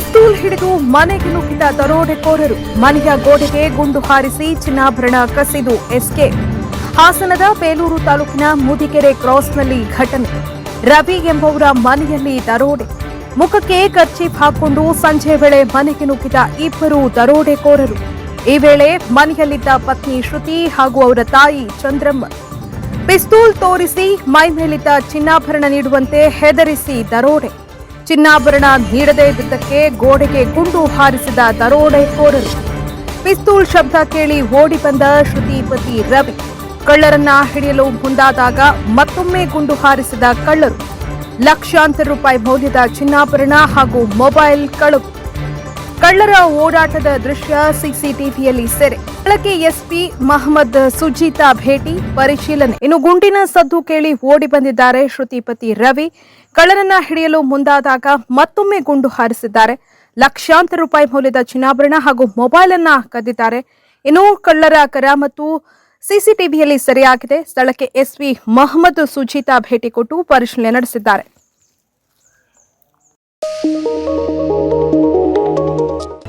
ಪಿಸ್ತೂಲ್ ಹಿಡಿದು ಮನೆಗೆ ನುಗ್ಗಿದ ದರೋಡೆಕೋರರು ಮನೆಯ ಗೋಡೆಗೆ ಗುಂಡು ಹಾರಿಸಿ ಚಿನ್ನಾಭರಣ ಕಸಿದು ಎಸ್ಕೆ. ಹಾಸನದ ಬೇಲೂರು ತಾಲೂಕಿನ ಮುದಿಕೆರೆ ಕ್ರಾಸ್ನಲ್ಲಿ ಘಟನೆ. ರವಿ ಎಂಬುವರ ಮನೆಯಲ್ಲಿ ದರೋಡೆ. ಮುಖಕ್ಕೆ ಕರ್ಚೀಫ್ ಹಾಕೊಂಡು ಸಂಜೆ ವೇಳೆ ಮನೆಗೆ ನುಗ್ಗಿದ ಇಬ್ಬರು ದರೋಡೆಕೋರರು ಈ ವೇಳೆ ಮನೆಯಲ್ಲಿದ್ದ ಪತ್ನಿ ಶ್ರುತಿ ಹಾಗೂ ಅವರ ತಾಯಿ ಚಂದ್ರಮ್ಮ. ಪಿಸ್ತೂಲ್ ತೋರಿಸಿ ಮೈ ಮೇಲಿದ್ದ ಚಿನ್ನಾಭರಣ ನೀಡುವಂತೆ ಹೆದರಿಸಿ ದರೋಡೆ. ಚಿನ್ನಾಭರಣ ನೀಡದೇ ಇದ್ದಕ್ಕೆ ಗೋಡೆಗೆ ಗುಂಡು ಹಾರಿಸಿದ ದರೋಡೆಕೋರರು ಪಿಸ್ತೂಲ್ ಶಬ್ದ ಕೇಳಿ ಓಡಿ ಬಂದ ಶ್ರುತಿ ಪತಿ ರವಿ. ಕಳ್ಳರನ್ನ ಹಿಡಿಯಲು ಮುಂದಾದಾಗ ಮತ್ತೊಮ್ಮೆ ಗುಂಡು ಹಾರಿಸಿದ ಕಳ್ಳರು. ಲಕ್ಷಾಂತರ ರೂಪಾಯಿ ಮೌಲ್ಯದ ಚಿನ್ನಾಭರಣ ಹಾಗೂ ಮೊಬೈಲ್ ಕಳವು. ಕಳ್ಳರ ಓಡಾಟದ ದೃಶ್ಯ ಸಿಸಿಟಿವಿಯಲ್ಲಿ ಸೆರೆ. ಸ್ಥಳಕ್ಕೆ ಎಸ್ಪಿ ಮಹಮ್ಮದ್ ಸುಜೀತಾ ಭೇಟಿ, ಪರಿಶೀಲನೆ. ಇನ್ನು ಗುಂಡಿನ ಸದ್ದು ಕೇಳಿ ಓಡಿ ಬಂದಿದ್ದಾರೆ ಶ್ರುತಿಪತಿ ರವಿ. ಕಳ್ಳರನ್ನ ಹಿಡಿಯಲು ಮುಂದಾದಾಗ ಮತ್ತೊಮ್ಮೆ ಗುಂಡು ಹಾರಿಸಿದ್ದಾರೆ. ಲಕ್ಷಾಂತರ ರೂಪಾಯಿ ಮೌಲ್ಯದ ಚಿನ್ನಾಭರಣ ಹಾಗೂ ಮೊಬೈಲ್ ಅನ್ನ ಕದ್ದಿದ್ದಾರೆ. ಇನ್ನು ಕಳ್ಳರ ಕರ ಮತ್ತು ಸಿಸಿಟಿವಿಯಲ್ಲಿ ಸೆರೆಯಾಗಿದೆ. ಸ್ಥಳಕ್ಕೆ ಎಸ್ಪಿ ಮಹಮ್ಮದ್ ಸುಜೀತಾ ಭೇಟಿ ಕೊಟ್ಟು ಪರಿಶೀಲನೆ ನಡೆಸಿದ್ದಾರೆ.